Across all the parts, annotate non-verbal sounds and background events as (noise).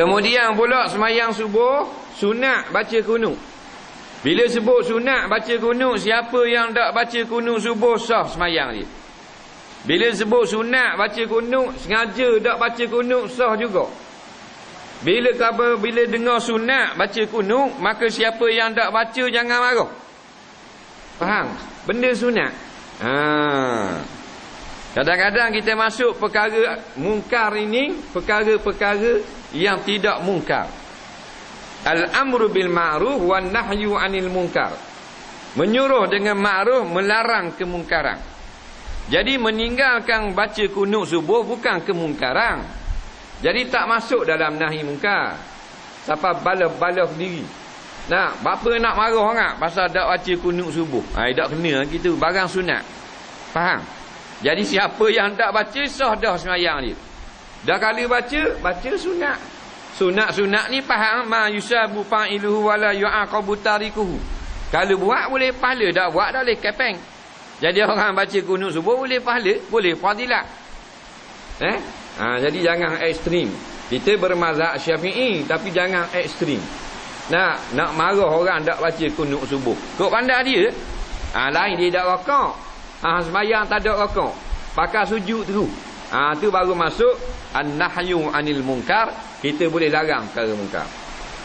Kemudian pula semayang subuh, sunat baca kunut. Bila sebut sunat baca kunut, siapa yang tak baca kunut subuh sah semayang dia. Bila sebut sunat baca kunut, sengaja tak baca kunut sah juga. Bila kata bila dengar sunat baca kunut, maka siapa yang tak baca jangan marah. Faham? Benda sunat. Ha. Kadang-kadang kita masuk perkara mungkar ini, perkara-perkara yang tidak mungkar. Al-amru bil ma'ruf wan nahyu 'anil munkar. Menyuruh dengan ma'ruf, melarang kemungkaran. Jadi meninggalkan baca kunut subuh bukan kemungkaran. Jadi tak masuk dalam nahi mungkar. Siapa balas-balas diri. Nah, bapa nak marah orang pasal tak baca kunut subuh. Ha, tak kena gitu, barang sunat. Faham? Jadi siapa yang tak baca sah dah semayang dia. Dah kali baca, baca sunat. Sunat-sunat ni faham ma yusabu fa'iluhu wala yu'aqabu tarikuhu. Kalau buat boleh pahala, tak buat dah boleh kepeng. Jadi orang baca kunut subuh boleh pahala, boleh fadilat. Eh? Ha, jadi jangan ekstrim. Kita bermazhab Syafi'i tapi jangan ekstrim. Nak nak marah orang tak baca kunut subuh. Kok pandai dia? Ha, lain dia tak rokok. Ha, semayang tak ada rokok. Pakai sujud tu. Ha, tu baru masuk. An-nahyu anil munkar. Kita boleh larang perkara munkar.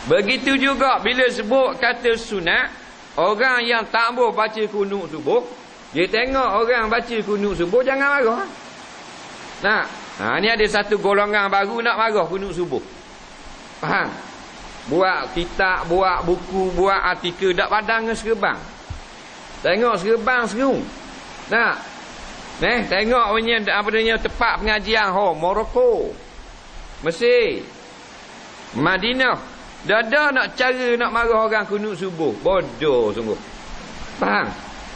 Begitu juga bila sebut kata sunat. Orang yang tak boleh baca kunuk subuh. Dia tengok orang baca kunuk subuh. Jangan marah. Nah, ha, ni ada satu golongan baru nak marah kunuk subuh. Faham? Buat kitab, buat buku, buat artikel. Tak padang dengan serbang. Tengok serbang serung. Nah. Neh, tengok punya apa dia tempat pengajian ho, Morocco. Mesir. Madinah. Dah ada nak cara nak marah orang kunut subuh. Bodoh sungguh. Faham?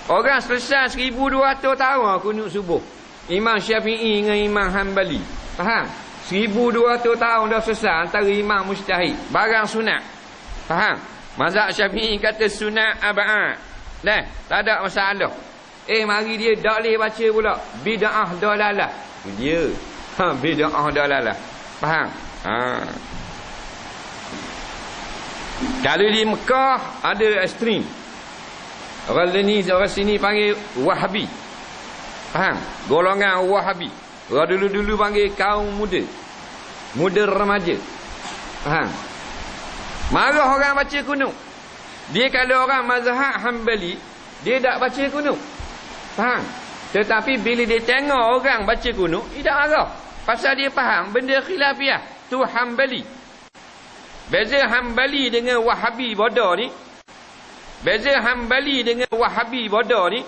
Orang selesai 1200 tahun kunut subuh. Imam Syafi'i dengan Imam Hanbali. Faham? 1200 tahun dah selesai antara imam mustahid. Barang sunat. Faham? Mazhab Syafi'i kata sunat aba'ah. Dah, tak ada masalah. Eh mari dia tak boleh baca pula. Bida'ah dalalah. Dia. Ha, bida'ah dalalah. Faham? Ha. Kalau di Mekah ada ekstrim. Orang ni orang sini panggil Wahabi. Faham? Golongan Wahabi. Orang dulu-dulu panggil kaum muda. Muda remaja. Faham? Marah orang baca kunut. Dia kalau orang mazhab Hambali, dia tak baca kunut. Faham? Tetapi bila dia tengok orang baca kunut, dia tak marah. Pasal dia faham benda khilafiah. Tu hambali. Beza hambali dengan wahabi bodoh ni. Beza hambali dengan wahabi bodoh ni.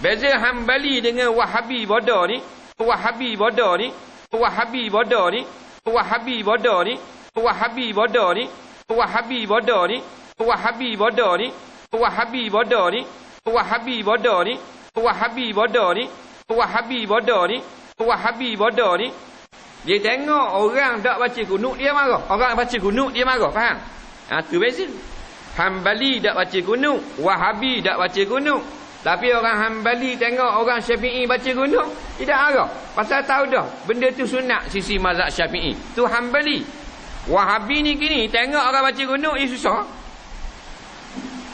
Beza hambali dengan wahabi bodoh ni. Wahabi bodoh ni. Wahabi bodoh ni. Wahabi bodoh ni. Wahabi bodoh ni. Wahabi bodoh ni. Wahabi bodoh ni. Wahabi bodoh ni. Wahabi bodoh ni, Wahabi bodoh ni, Wahabi bodoh ni, Wahabi bodoh ni. Dia tengok orang tak baca kunut dia marah. Orang baca kunut dia marah, faham? Ha tu beza. Hambali tak baca kunut, Wahabi tak baca kunut. Tapi orang Hambali tengok orang Syafi'i baca kunut, tidak marah. Pasal tahu dah benda tu sunat sisi mazhab Syafi'i. Tu Hambali. Wahabi ni kini tengok orang baca kunut, ia susah.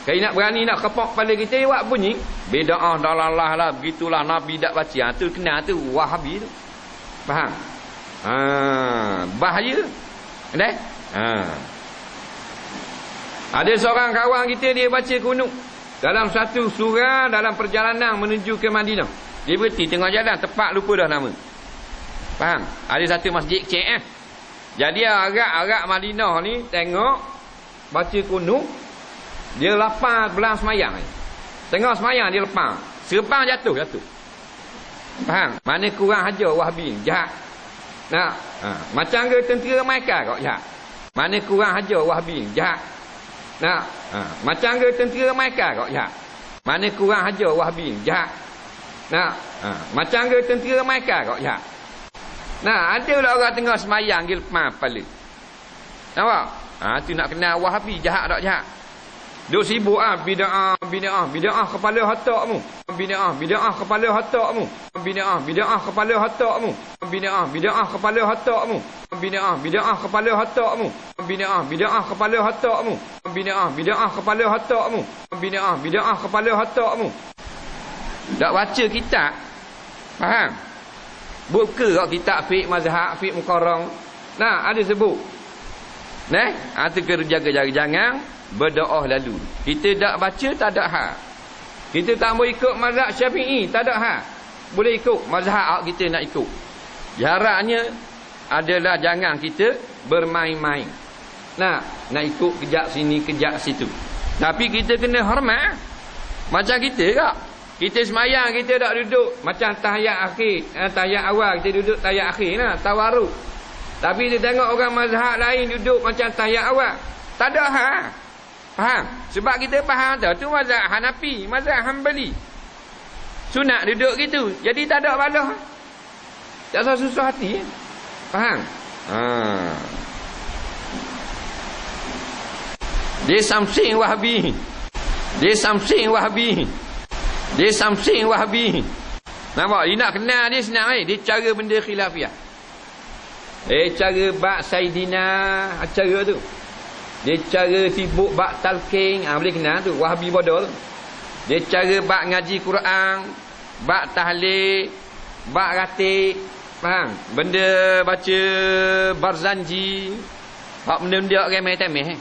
Kalau nak berani nak kepak kepala kita, buat bunyi. Bida'ah dalalah lah. Begitulah Nabi tak baca. Ha, tu kena tu. Wahabi tu. Faham? Ha, bahaya. Ada? Ha. Ada seorang kawan kita, dia baca kunuk. Dalam satu surah, dalam perjalanan menuju ke Madinah. Dia berhenti tengah jalan. Tepat lupa dah nama. Faham? Ada satu masjid kecil eh. Jadi agak-agak Madinah ni, tengok. Baca kunuk. Dia lapar belang semayang. Tengah semayang dia lepas. Serpang jatuh, jatuh. Faham? Mana kurang hajar wahabi ni. Jahat. Nah, ha. Macam ke tentera mereka kau jahat. Mana kurang hajar wahabi ni. Jahat. Nah, ha. Macam ke tentera mereka kau jahat. Mana kurang hajar wahabi ni. Jahat. Nah, ha. Macam ke tentera mereka kau jahat. Nah, ada lah orang tengah semayang dia lepas kepala. Nampak? Ha, tu nak kenal wahabi. Jahat tak jahat? Duk sibuk ah bid'ah bid'ah bid'ah kepala hatakmu. Bid'ah bid'ah kepala hatakmu. Bid'ah bid'ah kepala hatakmu. Bid'ah bid'ah kepala hatakmu. Bid'ah, bid'ah kepala otakmu. Bid'ah, bid'ah kepala otakmu. Bid'ah, bid'ah kepala otakmu. Bid'ah, bid'ah kepala otakmu. Tak baca kitab. Faham? Buka kitab fiqh mazhab, fiqh mukarrang. Nah, ada sebut. Neh, hati ha, kerja jaga jangan berdoa lalu. Kita tak baca tak ada hak. Kita tak mau ikut mazhab Syafi'i, tak ada hak. Boleh ikut mazhab kita nak ikut. Jaraknya adalah jangan kita bermain-main. Nah, nak ikut kejap sini, kejap situ. Tapi kita kena hormat. Macam kita kak. Kita semayang, kita tak duduk. Macam tahiyat akhir. Eh, tahiyat awal, kita duduk tahiyat akhir. Nah, tawaruk. Tapi dia tengok orang mazhab lain duduk macam tahiyat awal. Tak ada ha. Faham? Sebab kita faham tu. Tu mazhab Hanafi, mazhab Hanbali. Sunat duduk gitu. Jadi tak ada balah. Tak usah susah hati. Faham? Ha. Dia something wahabi. Dia something wahabi. Dia something wahabi. Nampak? Dia nak kenal dia senang eh. Dia cara benda khilafiah. Eh cara bak Saidina Cara tu. Dia cara sibuk bak talking ha, Boleh kenal tu Wahabi bodoh tu Dia cara bak ngaji Quran Bak tahlil Bak ratik. Faham? Benda baca Barzanji. Bak benda-benda remeh-temeh eh?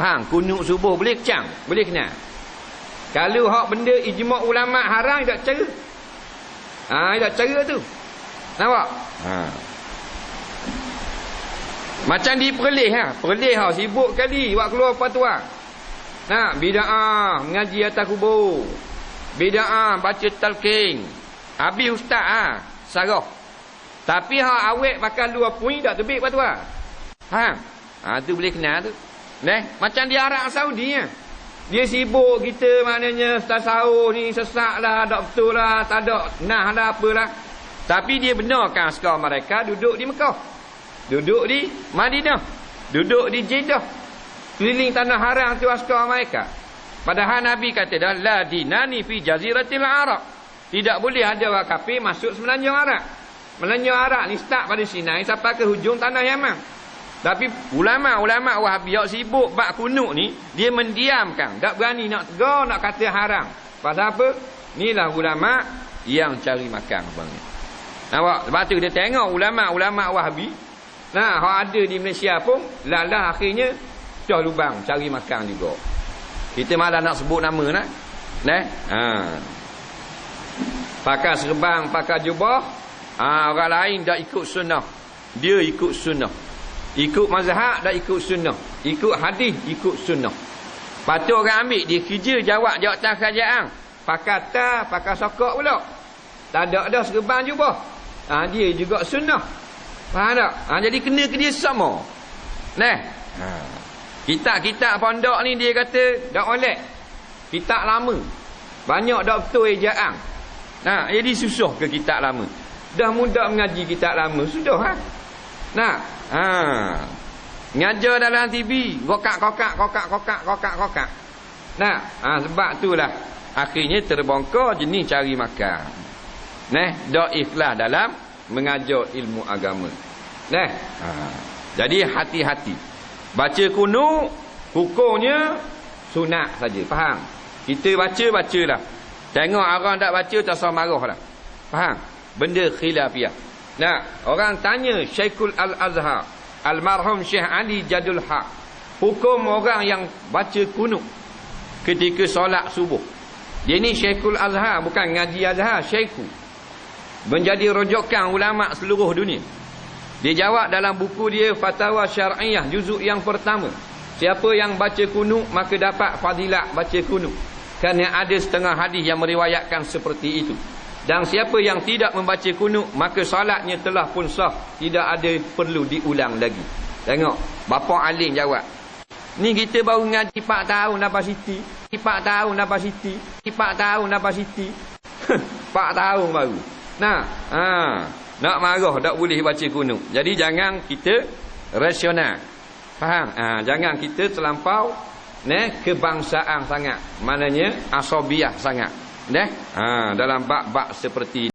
Faham? Kunuk subuh Boleh kecam Boleh kenal. Kalau hak benda ijma' ulama' haram Tak cara. Ah, ha, tak cara tu. Nampak? Haa macam di perlih ha. Perlih ha sibuk kali buat keluar fatwa. Nah, bid'ah mengaji atas kubur. Bid'ah baca talqin. Habis ustaz ha sarah. Tapi ha awet pakai dua poin tak terbit fatwa. Ha. Ha tu boleh kenal tu. Neh, macam di Arab Saudi ya. Dia sibuk kita maknanya ustaz sahur ni sesak lah, tak betul lah, tak ada nah lah apalah. Tapi dia benarkan sekarang mereka duduk di Mekah. Duduk di Madinah. Duduk di Jeddah. Keliling tanah haram tu askar mereka. Padahal Nabi kata dah la dinani fi jaziratil Arab. Tidak boleh ada orang kafir masuk semenanjung Arab. Semenanjung Arab ni start pada Sinai sampai ke hujung tanah Yaman. Tapi ulama-ulama Wahabiyah sibuk bak kunuk ni, dia mendiamkan, tak berani nak tegur nak kata haram. Pasal apa? Inilah ulama yang cari makan bang. Nampak? Sebab tu dia tengok ulama-ulama Wahabi Nah, hak ada di Malaysia pun lalah akhirnya cah lubang cari makan juga. Kita malah nak sebut nama nak. Neh. Ha. Pakai serban, pakai jubah, ha, orang lain dah ikut sunnah. Dia ikut sunnah. Ikut mazhab dah ikut sunnah. Ikut hadis ikut sunnah. Patut orang ambil dia kerja jawab jawatan kerajaan. Pakai tas, pakai sokok pula. Tak ada dah serban jubah. Ha, dia juga sunnah. Faham tak? Ha, jadi kena ke dia sama. Nah. Ha. Kitab-kitab pondok ni dia kata dak oleh. Kitab lama. Banyak dak betul ejaan. Nah, jadi susah ke kitab lama. Dah mudah mengaji kitab lama sudah ha. Nah. Ha. Ngajar dalam TV, kokak-kokak, kokak-kokak, kokak-kokak. Nah, ha, sebab itulah akhirnya terbongkar jenis cari makan. Nah, dak ikhlas dalam mengajar ilmu agama. Nah. Ha. Jadi hati-hati. Baca kuno hukumnya sunat saja. Faham? Kita baca bacalah. Tengok orang tak baca tak usah marahlah. Faham? Benda khilafiyah. Nah, orang tanya Syekhul Al-Azhar, almarhum Syekh Ali Jadul Haq, hukum orang yang baca kuno ketika solat subuh. Dia ni Syekhul Azhar bukan ngaji Azhar, Syekhul menjadi rojokan ulama seluruh dunia. Dia jawab dalam buku dia Fatwa Syar'iyah juzuk yang pertama. Siapa yang baca kunut maka dapat fadilat baca kunut. Kerana ada setengah hadis yang meriwayatkan seperti itu. Dan siapa yang tidak membaca kunut maka solatnya telah pun sah. Tidak ada perlu diulang lagi. Tengok. Bapa Alim jawab. Ni kita baru ngaji 4 tahun apa siti. 4 tahun apa siti. 4 tahun apa siti. (laughs) 4 tahun baru. Nah, ha, nak marah tak boleh baca kunut. Jadi jangan kita rasional. Faham? Ha, jangan kita terlampau ne kebangsaan sangat. Maknanya asabiah sangat. Neh? Ha, dalam bab-bab seperti